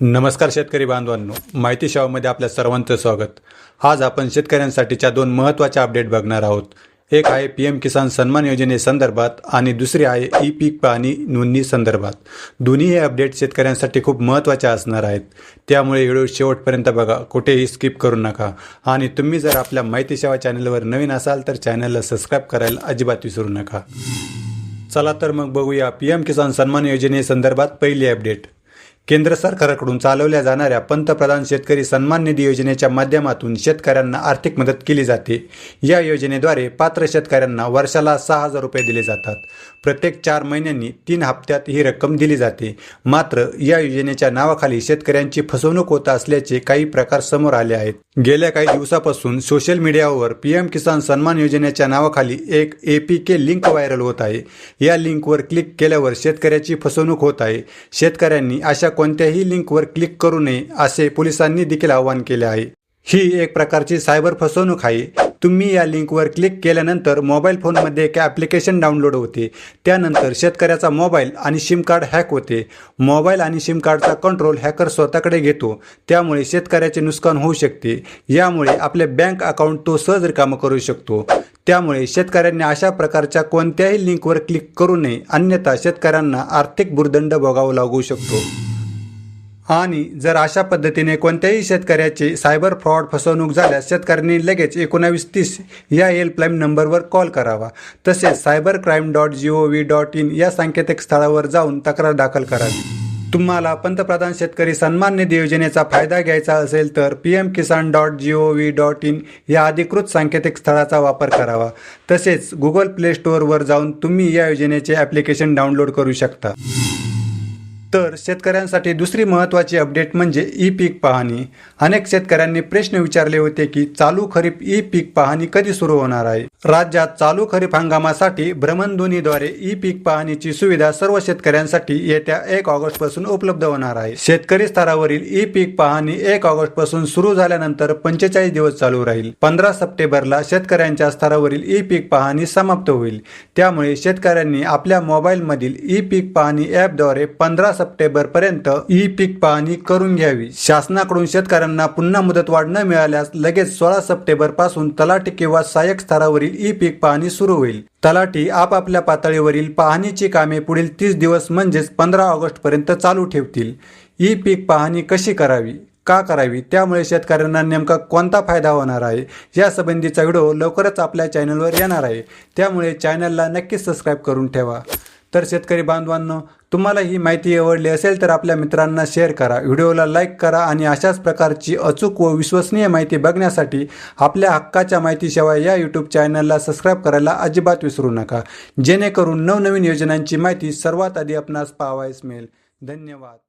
नमस्कार शेतकरी बांधवांनो. माहिती शाळेमध्ये आपल्या सर्वांचं स्वागत. आज आपण शेतकऱ्यांसाठीच्या दोन महत्त्वाच्या अपडेट बघणार आहोत. एक आहे पी एम किसान सन्मान योजनेसंदर्भात आणि दुसरी आहे ई पीक पाहणी नोंदणी संदर्भात. दोन्ही हे अपडेट शेतकऱ्यांसाठी खूप महत्त्वाच्या असणार आहेत. त्यामुळे व्हिडिओ शेवटपर्यंत बघा. कुठेही स्किप करू नका. आणि तुम्ही जर आपल्या माहिती सेवा चॅनलवर नवीन असाल तर चॅनलला सबस्क्राईब करायला अजिबात विसरू नका. चला तर मग बघूया पी एम किसान सन्मान योजनेसंदर्भात पहिली अपडेट केंद्र सरकारकडून चालवल्या जाणाऱ्या पंतप्रधान शेतकरी सन्मान निधी योजनेच्या माध्यमातून शेतकऱ्यांना आर्थिक मदत केली जाते. या योजनेद्वारे पात्र शेतकऱ्यांना वर्षाला सहा हजार रुपये दिले जातात. प्रत्येक चार महिन्यांनी तीन हप्त्यात ही रक्कम दिली जाते. मात्र या योजनेच्या नावाखाली शेतकऱ्यांची फसवणूक होत असल्याचे काही प्रकार समोर आले आहेत. गेल्या काही दिवसापासून सोशल मीडियावर पीएम किसान सन्मान योजनेच्या नावाखाली एक A P K link viral होत आहे. या लिंकवर क्लिक केल्यावर शेतकऱ्याची फसवणूक होत आहे. शेतकऱ्यांनी अशा कोणत्याही लिंकवर क्लिक करू नये असे पोलिसांनी देखील आवाहन केले आहे. ही एक प्रकारची सायबर फसवणूक आहे. तुम्ही या लिंकवर क्लिक केल्यानंतर मोबाईल फोनमध्ये एक ॲप्लिकेशन डाउनलोड होते. त्यानंतर शेतकऱ्याचा मोबाईल आणि सिम कार्ड हॅक होते. मोबाईल आणि सिम कार्डचा कंट्रोल हॅकर स्वतःकडे घेतो. त्यामुळे शेतकऱ्याचे नुकसान होऊ शकते. यामुळे आपले बँक अकाउंट तो सहज रिकामं करू शकतो. त्यामुळे शेतकऱ्यांनी अशा प्रकारच्या कोणत्याही लिंकवर क्लिक करू नये. अन्यथा शेतकऱ्यांना आर्थिक भूर्दंड भोगावा लागू शकतो. आणि जर अशा पद्धतीने कोणत्याही शेतकऱ्याची सायबर फ्रॉड फसवणूक झाल्यास शेतकऱ्यांनी लगेच एकोणावीस तीस या हेल्पलाईन नंबरवर कॉल करावा. तसेच cyber crime dot G O V dot in या सांकेतिक स्थळावर जाऊन तक्रार दाखल करावी. तुम्हाला पंतप्रधान शेतकरी सन्मान निधी योजनेचा फायदा घ्यायचा असेल तर P M Kisan dot G O V dot in या अधिकृत सांकेतिक स्थळाचा वापर करावा. तसेच गुगल प्ले स्टोअरवर जाऊन तुम्ही या योजनेचे ॲप्लिकेशन डाउनलोड करू शकता. तर शेतकऱ्यांसाठी दुसरी महत्त्वाची अपडेट म्हणजे ई पीक पाहणी. अनेक शेतकऱ्यांनी प्रश्न विचारले होते की चालू खरीप ई पीक पाहणी कधी सुरू होणार आहे? राज्यात चालू खरीप हंगामासाठी भ्रमणध्वनीद्वारे ई पीक पाहणीची सुविधा सर्व शेतकऱ्यांसाठी येत्या एक ऑगस्टपासून उपलब्ध होणार आहे. शेतकरी स्तरावरील ई पीक पाहणी एक ऑगस्टपासून सुरू झाल्यानंतर पंचेचाळीस दिवस चालू राहील. पंधरा सप्टेंबरला शेतकऱ्यांच्या स्तरावरील ई पीक पाहणी समाप्त होईल. त्यामुळे शेतकऱ्यांनी आपल्या मोबाईलमधील ई पीक पाहणी ॲपद्वारे पंधरा सप्टेंबर पर्यंत ई पीक पाहणी करून घ्यावी. शासनाकडून शेतकऱ्यांना पुन्हा मुदत वाढ न मिळाल्यास लगेच सोळा सप्टेंबरपासून तलाठी किंवा सहाय्यक स्तरावरील ई पीक पाहणी सुरू होईल. तलाठी आपापल्या पातळीवरील पाहणीची कामे पुढील तीस दिवस म्हणजेच पंधरा ऑगस्ट पर्यंत चालू ठेवतील. ई पीक पाहणी कशी करावी? का करावी? त्यामुळे शेतकऱ्यांना नेमका कोणता फायदा होणार आहे? या संबंधीचा व्हिडिओ लवकरच आपल्या चॅनलवर येणार आहे. त्यामुळे चॅनलला नक्कीच सबस्क्राईब करून ठेवा. तर शेतकरी बांधवांनो तुम्हाला ही माहिती आवडली असेल तर आपल्या मित्रांना शेअर करा. व्हिडिओला लाईक करा आणि अशाच प्रकारची अचूक व विश्वसनीय माहिती बघण्यासाठी आपल्या हक्काच्या माहितीशिवाय या यूट्यूब चॅनलला सबस्क्राईब करायला अजिबात विसरू नका. जेणेकरून नवनवीन योजनांची माहिती सर्वात आधी आपणास पाहावयास मिळेल. धन्यवाद.